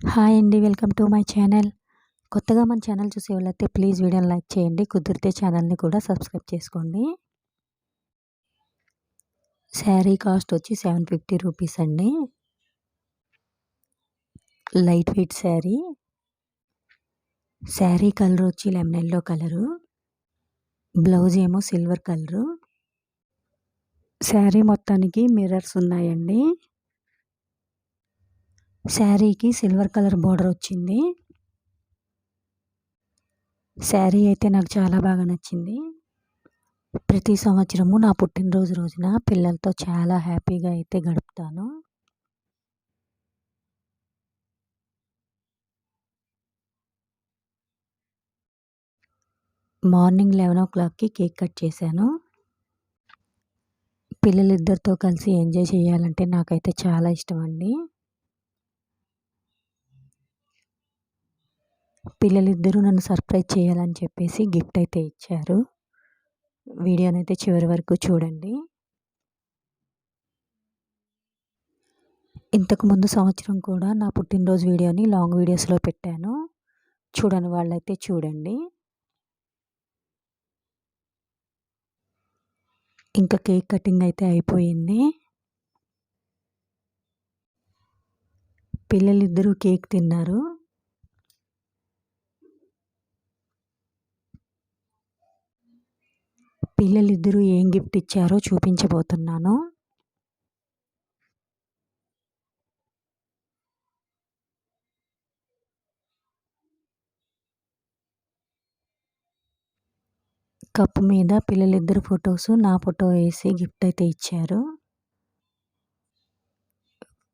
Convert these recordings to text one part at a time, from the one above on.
Hi అండి welcome to my channel. కొత్తగా మన ఛానల్ చూసే వాళ్ళైతే ప్లీజ్ వీడియోని లైక్ చేయండి కుదిరితే ఛానల్ని కూడా సబ్స్క్రైబ్ చేసుకోండి. శారీ కాస్ట్ వచ్చి సెవెన్ ఫిఫ్టీ రూపీస్ అండి. Light weight sari. Sari colour వచ్చి లెమన్ ఎల్లో కలరు. బ్లౌజ్ ఏమో సిల్వర్ కలరు. శారీ మొత్తానికి మిర్రర్స్ ఉన్నాయండి. శారీకి సిల్వర్ కలర్ బార్డర్ వచ్చింది. శారీ అయితే నాకు చాలా బాగా నచ్చింది. ప్రతి సంవత్సరము నా పుట్టినరోజు రోజున పిల్లలతో చాలా హ్యాపీగా అయితే గడుపుతాను. మార్నింగ్ లెవెన్ ఓ క్లాక్కి కేక్ కట్ చేశాను. పిల్లలిద్దరితో కలిసి ఎంజాయ్ చేయాలంటే నాకైతే చాలా ఇష్టం అండి పిల్లలిద్దరూ నన్ను సర్ప్రైజ్ చేయాలని చెప్పేసి గిఫ్ట్ అయితే ఇచ్చారు. వీడియోనైతే చివరి వరకు చూడండి. ఇంతకు ముందు సంవత్సరం కూడా నా పుట్టినరోజు వీడియోని లాంగ్ వీడియోస్లో పెట్టాను. చూడని వాళ్ళైతే చూడండి. ఇంకా కేక్ కటింగ్ అయితే అయిపోయింది. పిల్లలిద్దరూ కేక్ తిన్నారు. పిల్లలిద్దరూ ఏం గిఫ్ట్ ఇచ్చారో చూపించబోతున్నాను. కప్పు మీద పిల్లలిద్దరు ఫొటోస్ నా ఫోటో వేసి గిఫ్ట్ అయితే ఇచ్చారు.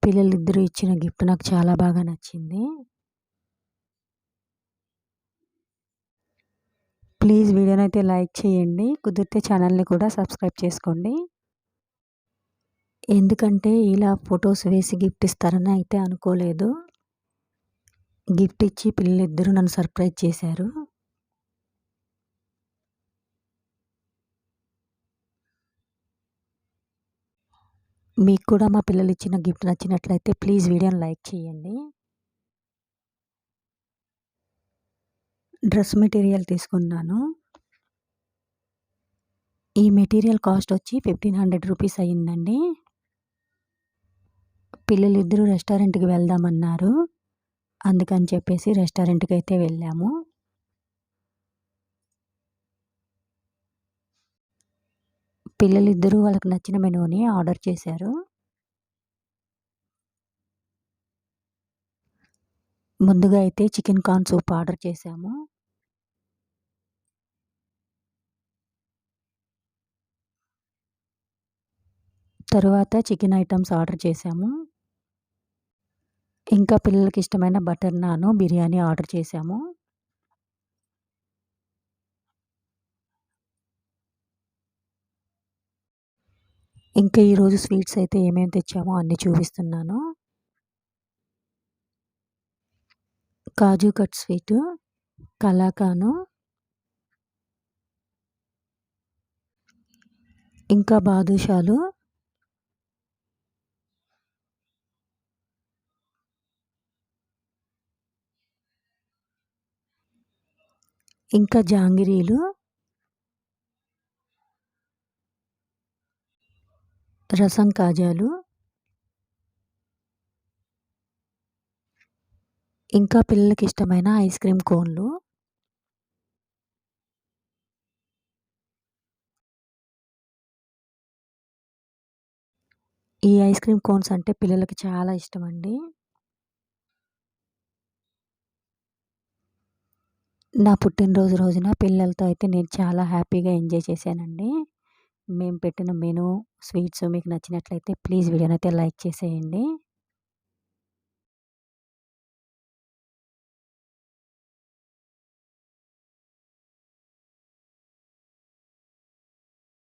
పిల్లలిద్దరూ ఇచ్చిన గిఫ్ట్ నాకు చాలా బాగా నచ్చింది. ప్లీజ్ వీడియోని అయితే లైక్ చేయండి కుదిరితే ఛానల్ని కూడా సబ్స్క్రైబ్ చేసుకోండి. ఎందుకంటే ఇలా ఫొటోస్ వేసి గిఫ్ట్ ఇస్తారని అయితే అనుకోలేదు. గిఫ్ట్ ఇచ్చి పిల్లలిద్దరూ నన్ను సర్ప్రైజ్ చేశారు. మీకు కూడా మా పిల్లలు ఇచ్చిన గిఫ్ట్ నచ్చినట్లయితే ప్లీజ్ వీడియోని లైక్ చేయండి. డ్రెస్ మెటీరియల్ తీసుకున్నాను. ఈ మెటీరియల్ కాస్ట్ వచ్చి ఫిఫ్టీన్ హండ్రెడ్ రూపీస్ అయ్యిందండి. పిల్లలు ఇద్దరు రెస్టారెంట్కి వెళ్దామన్నారు. అందుకని చెప్పేసి రెస్టారెంట్కి అయితే వెళ్ళాము. పిల్లలిద్దరూ వాళ్ళకి నచ్చిన మెనూని ఆర్డర్ చేశారు. ముందుగా అయితే చికెన్ కార్న్ సూప్ ఆర్డర్ చేశాము. తరువాత చికెన్ ఐటమ్స్ ఆర్డర్ చేశాము ఇంకా పిల్లలకి ఇష్టమైన బటర్ నాను బిర్యానీ ఆర్డర్ చేశాము ఇంకా ఈరోజు స్వీట్స్ అయితే ఏమేమి తెచ్చామో అన్నీ చూపిస్తున్నాను. కాజు కట్ స్వీటు కలాకాను ఇంకా బాదుషాలు ఇంకా జాంగిరీలు. రసం కాజాలు. ఇంకా పిల్లలకి ఇష్టమైన ఐస్ క్రీమ్ కోన్లు. ఈ ఐస్ క్రీమ్ కోన్స్ అంటే పిల్లలకి చాలా ఇష్టం అండి నా పుట్టినరోజు రోజున పిల్లలతో అయితే నేను చాలా హ్యాపీగా ఎంజాయ్ చేశానండి. మేము పెట్టిన మెనూ స్వీట్స్ మీకు నచ్చినట్లయితే ప్లీజ్ వీడియోనైతే లైక్ చేసేయండి.